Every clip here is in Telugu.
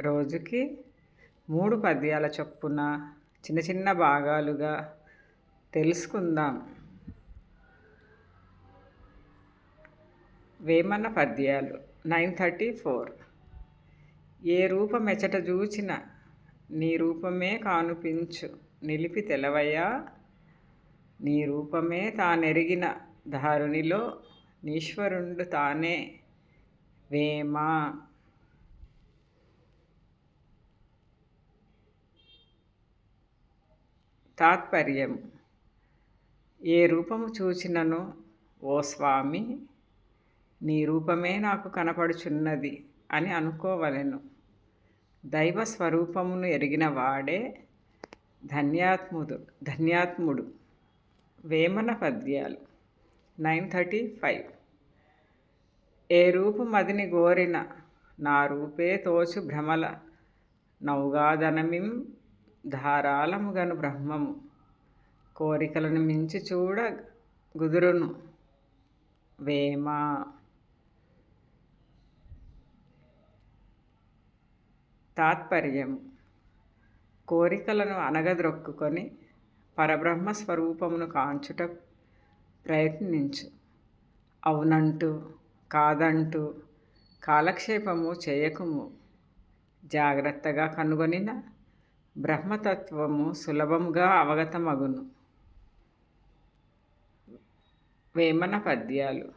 రోజుకి మూడు పద్యాల చొప్పున చిన్న చిన్న భాగాలుగా తెలుసుకుందాం. వేమన పద్యాలు నైన్ థర్టీ ఫోర్. ఏ రూపమెచట చూచిన నీ రూపమే కానుపించు నిలిపి తెలవయ్యా. నీ రూపమే తానెరిగిన దారునిలో నీశ్వరుండు తానే వేమా. తాత్పర్యం. ఏ రూపము చూచినను ఓ స్వామి నీ రూపమే నాకు కనపడుచున్నది అని అనుకోవలెను. దైవ స్వరూపమును ఎరిగిన వాడే ధన్యాత్ముడు ధన్యాత్ముడు. వేమన పద్యాలు. Nine thirty five. ఏ రూపు మదిని గోరిన నా రూపే తోచు భ్రమల నౌగాదనమిం ధారాళముగను బ్రహ్మము. కోరికలను మించి చూడ గుదురును. వేమ. తాత్పర్యం కోరికలను అనగద్రొక్కుకొని పరబ్రహ్మ స్వరూపమును కాంచుట ప్రయత్నించు. అవునంటూ కాదంటూ కాలక్షేపము చేయకుము. జాగ్రత్తగా కనుగొనిన బ్రహ్మతత్వము సులభంగా అవగతమగును. వేమన పద్యాలు.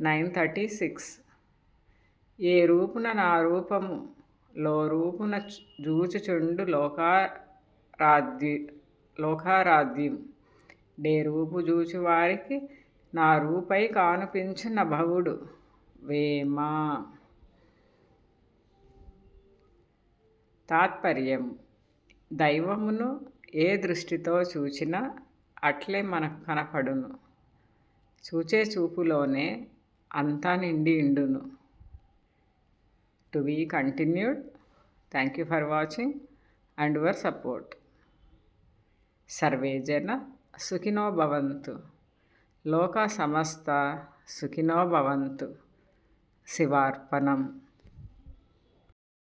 Nine thirty six. ఏ రూపున నా రూపము? లో రూపున జూచుచుండు లోకారాధ్య లోకారాధ్యం. డే రూపు జూచు వారికి నా రూపై కానుపించిన భవుడు వేమ. తాత్పర్యం దైవమును ఏ దృష్టితో చూచినా అట్లే మనకు కనపడును. చూచే చూపులోనే అంతా నిండి ఇండును to be continued thank you for watching and your support. Survey జన సుఖినో భవంతు. లోక సమస్త సుఖినో భవంతు. శివార్పణం.